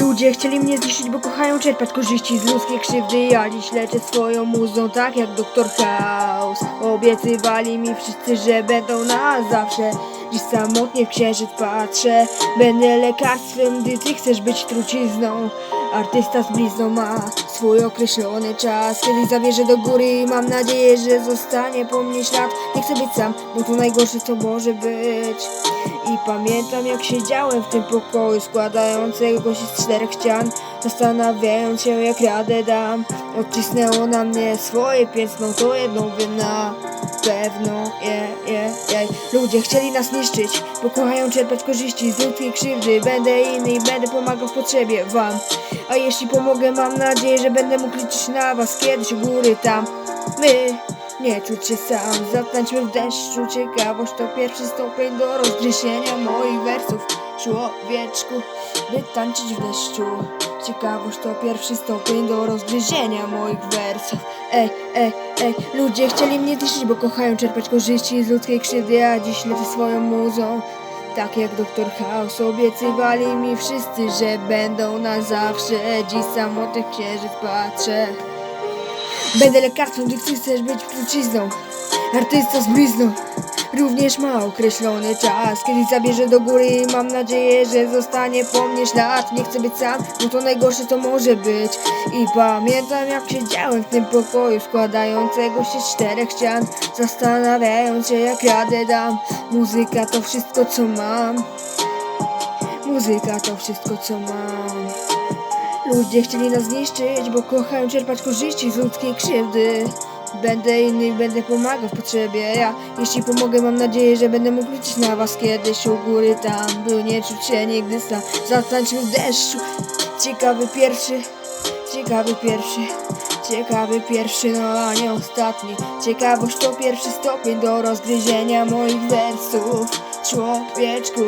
Ludzie chcieli mnie zniszczyć, bo kochają czerpać korzyści z ludzkiej krzywdy Ja dziś leczę swoją muzą, tak jak doktor House Obiecywali mi wszyscy, że będą na zawsze Dziś samotnie w księżyc patrzę. Będę lekarstwem, gdy ty chcesz być trucizną. Artysta z blizną ma swój określony czas. Kiedy zabierze do góry mam nadzieję, że zostanie po mnie ślad. Nie chcę być sam, bo to najgorsze co może być. I pamiętam jak siedziałem w tym pokoju składającego się z czterech ścian. Zastanawiając się jak radę dam. Odcisnęło na mnie swoje piętno, to jedną wiem na pewno. Je, je, je. Ludzie chcieli nas niszczyć, bo kochają czerpać korzyści z ludzkiej krzywdy. Będę inny i będę pomagał w potrzebie wam. A jeśli pomogę, mam nadzieję, że będę mógł liczyć na was kiedyś u góry tam. My nie czuć się sam, zatańczmy w deszczu. Ciekawość to pierwszy stopień do rozgryzienia moich wersów Człowieczku, by tańczyć w deszczu. Ciekawość to pierwszy stopień do rozgryzienia moich wersów. Ej, ej, ej, ludzie chcieli mnie zniszczyć, bo kochają czerpać korzyści z ludzkiej krzywdy A dziś lecę swoją muzą. Tak jak doktor House obiecywali mi wszyscy, że będą na zawsze. Dziś samotny w księżyc patrzę. Będę lekarstwem, gdy chcesz być trucizną Artysta z blizną Również ma określony czas. Kiedy zabierze do góry mam nadzieję, że zostanie po mnie ślad. Nie chcę być sam, bo to najgorsze co może być. I pamiętam jak siedziałem w tym pokoju Składającego się z czterech ścian. Zastanawiając się jak radę dam. Muzyka to wszystko co mam. Muzyka to wszystko co mam. Ludzie chcieli nas zniszczyć, bo kochają czerpać korzyści z ludzkiej krzywdy. Będę inny i będę pomagał w potrzebie. Ja, jeśli pomogę, mam nadzieję, że będę mógł liczyć na was kiedyś u góry tam, by nie czuć się nigdy sam. Zatańczmy w deszczu. Ciekawy pierwszy, ciekawy pierwszy. Ciekawy pierwszy, no a nie ostatni Ciekawość to pierwszy stopień do rozgryzienia moich wersów Człowieczku,